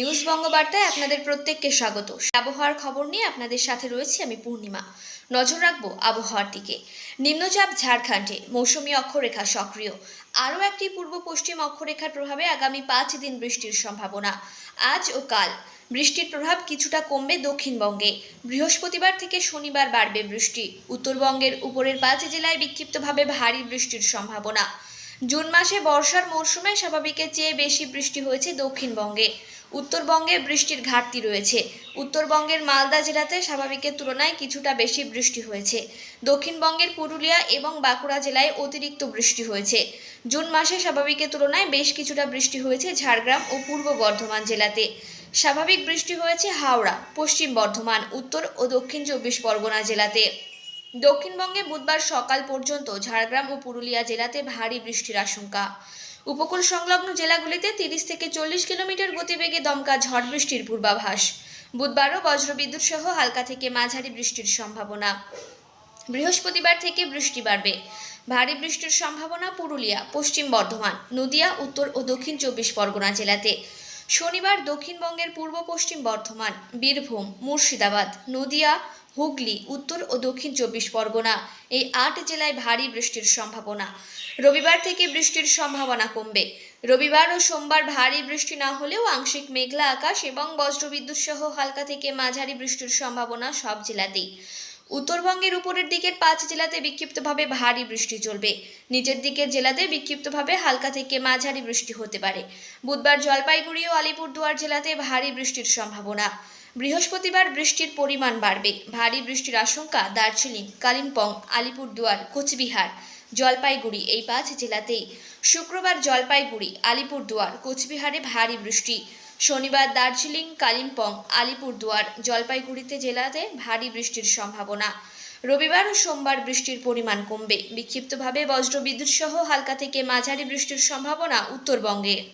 News বঙ্গবার্তায় আপনাদের প্রত্যেককে স্বাগত। আবহাওয়ার খবর নিয়ে আপনাদের সাথে রয়েছে আমি পূর্ণিমা। নজর রাখব আবহাওয়ার দিকে। নিম্নচাপ ঝাড়খণ্ডে, মৌসুমী অক্ষরেখা সক্রিয়। আরও একটি পূর্ব পশ্চিম অক্ষরেখার প্রভাবে আগামী পাঁচ দিন বৃষ্টির সম্ভাবনা। আজ ও কাল বৃষ্টির প্রভাব কিছুটা কমবে দক্ষিণবঙ্গে। বৃহস্পতিবার থেকে শনিবার বাড়বে বৃষ্টি। উত্তরবঙ্গের উপরের পাঁচ জেলায় বিক্ষিপ্তভাবে ভারী বৃষ্টির সম্ভাবনা। জুন মাসে বর্ষার মরশুমে স্বাভাবিকের চেয়ে বেশি বৃষ্টি হয়েছে দক্ষিণবঙ্গে। উত্তরবঙ্গে বৃষ্টির ঘাটতি রয়েছে। উত্তরবঙ্গের মালদা জেলাতে স্বাভাবিকের তুলনায় কিছুটা বেশি বৃষ্টি হয়েছে। দক্ষিণবঙ্গের পুরুলিয়া এবং বাঁকুড়া জেলায় অতিরিক্ত বৃষ্টি হয়েছে। জুন মাসে স্বাভাবিকের তুলনায় বেশ কিছুটা বৃষ্টি হয়েছে ঝাড়গ্রাম ও পূর্ব বর্ধমান জেলাতে। স্বাভাবিক বৃষ্টি হয়েছে হাওড়া, পশ্চিম বর্ধমান, উত্তর ও দক্ষিণ চব্বিশ পরগনা জেলাতে। দক্ষিণবঙ্গে বুধবার সকাল পর্যন্ত ঝাড়গ্রাম ও পুরুলিয়া জেলাতে ভারী বৃষ্টির আশঙ্কা। উপকূল সংলগ্ন জেলাগুলিতে তিরিশ থেকে চল্লিশ কিলোমিটার গতিবেগে দমকা ঝড় বৃষ্টির পূর্বাভাস। বুধবারও বজ্রবিদ্যুৎ সহ হালকা থেকে মাঝারি বৃষ্টির সম্ভাবনা। বৃহস্পতিবার থেকে বৃষ্টি বাড়বে। ভারী বৃষ্টির সম্ভাবনা পুরুলিয়া, পশ্চিম বর্ধমান, নদিয়া, উত্তর ও দক্ষিণ চব্বিশ পরগনা জেলাতে। শনিবার দক্ষিণবঙ্গের পূর্ব পশ্চিম বর্ধমান, বীরভূম, মুর্শিদাবাদ, নদিয়া, হুগলি, উত্তর ও দক্ষিণ চব্বিশ পরগনা এই আট জেলায় ভারী বৃষ্টির সম্ভাবনা। রবিবার থেকে বৃষ্টির সম্ভাবনা কমবে। রবিবার ও সোমবার ভারী বৃষ্টি না হলেও আংশিক মেঘলা আকাশ এবং বজ্রবিদ্যুৎ সহ হালকা থেকে মাঝারি বৃষ্টির সম্ভাবনা সব জেলাতেই। উত্তরবঙ্গের উপরের দিকের পাঁচ জেলাতে বিক্ষিপ্তভাবে ভারী বৃষ্টি চলবে। নিচের দিকের জেলাতে বিক্ষিপ্তভাবে হালকা থেকে মাঝারি বৃষ্টি হতে পারে। বুধবার জলপাইগুড়ি ও আলিপুরদুয়ার জেলাতে ভারী বৃষ্টির সম্ভাবনা। বৃহস্পতিবার বৃষ্টির পরিমাণ বাড়বে। ভারী বৃষ্টির আশঙ্কা দার্জিলিং, কালিম্পং, আলিপুরদুয়ার, কোচবিহার, জলপাইগুড়ি এই পাঁচ জেলাতেই। শুক্রবার জলপাইগুড়ি, আলিপুরদুয়ার, কোচবিহারে ভারী বৃষ্টি। শনিবার দার্জিলিং, কালিম্পং, আলিপুরদুয়ার, জলপাইগুড়িতে জেলাতে ভারী বৃষ্টির সম্ভাবনা। রবিবার ও সোমবার বৃষ্টির পরিমাণ কমবে। বিক্ষিপ্তভাবে বজ্রবিদ্যুৎ সহ হালকা থেকে মাঝারি বৃষ্টির সম্ভাবনা উত্তরবঙ্গে।